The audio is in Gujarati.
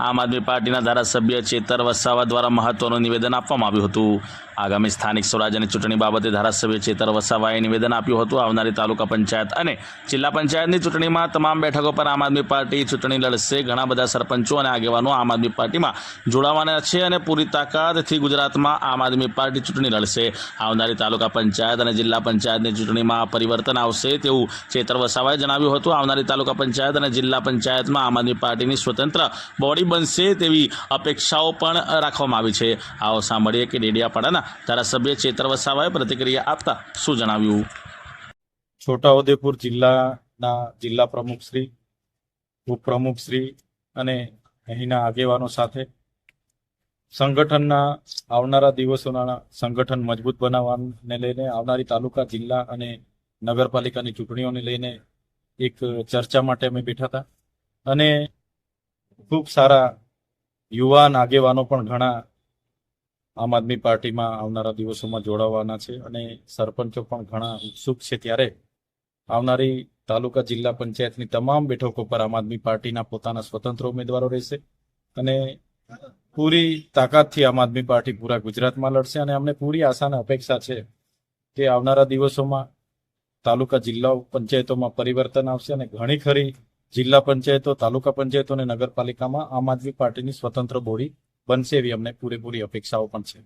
આમ આદમી પાર્ટીના ધારાસભ્ય ચેતર વસાવા દ્વારા મહત્વનું નિવેદન આપવામાં આવ્યું હતું. આગામી સ્થાનિક સ્વરાજ્યની ચૂંટણી બાબતે ધારાસભ્ય ચેતર વસાવાએ નિવેદન આપ્યું હતું. આવનારી તાલુકા પંચાયત અને જિલ્લા પંચાયતની ચૂંટણીમાં તમામ બેઠકો પર આમ આદમી પાર્ટી ચૂંટણી લડશે. ઘણા બધા સરપંચો અને આગેવાનો આમ આદમી પાર્ટીમાં જોડાવાના છે અને પૂરી તાકાતથી ગુજરાતમાં આમ આદમી પાર્ટી ચૂંટણી લડશે. આવનારી તાલુકા પંચાયત અને જિલ્લા પંચાયતની ચૂંટણીમાં પરિવર્તન આવશે તેવું ચેતર વસાવાએ જણાવ્યું હતું. આવનારી તાલુકા પંચાયત અને જિલ્લા પંચાયતમાં આમ આદમી પાર્ટીની સ્વતંત્ર બોડી બનશે તેવી અપેક્ષાઓ પણ રાખવામાં આવી છે. આવો સાંભળીએ કે ડેડિયાપાડાના ધારાસભ્ય ચેતર વસાવાએ પ્રતિક્રિયા આપતા શું જણાવ્યું? છોટાઉદેપુર જિલ્લાના જિલ્લા પ્રમુખશ્રી ઉપપ્રમુખશ્રી અને અહીંના આગેવાનો સાથે સંગઠનના આવનારા દિવસોના સંગઠન મજબૂત બનાવવાને લઈને આવનારી તાલુકા, જિલ્લા અને નગરપાલિકાની ચૂંટણીઓને લઈને એક ચર્ચા માટે અમે બેઠા હતા. અને ખૂબ સારા યુવાન આગેવાનો પણ ઘણા આમ આદમી પાર્ટીમાં આવનારા દિવસોમાં જોડાવાના છે અને સરપંચો પણ ઘણા ઉત્સુક છે ત્યારે આવનારી તાલુકા જિલ્લા પંચાયતની તમામ બેઠકો પર આમ આદમી પાર્ટીના પોતાના સ્વતંત્ર ઉમેદવારો રહેશે અને પૂરી તાકાતથી આમ આદમી પાર્ટી પૂરા ગુજરાતમાં લડશે અને અમને પૂરી આશા અને અપેક્ષા છે કે આવનારા દિવસોમાં તાલુકા જિલ્લા પંચાયતોમાં પરિવર્તન આવશે અને ઘણી ખરી જિલ્લા પંચાયતો, તાલુકા પંચાયતો અને નગરપાલિકામાં આમ આદમી પાર્ટીની સ્વતંત્ર બોડી બનશે એવી અમને પૂરેપૂરી અપેક્ષાઓ પણ છે.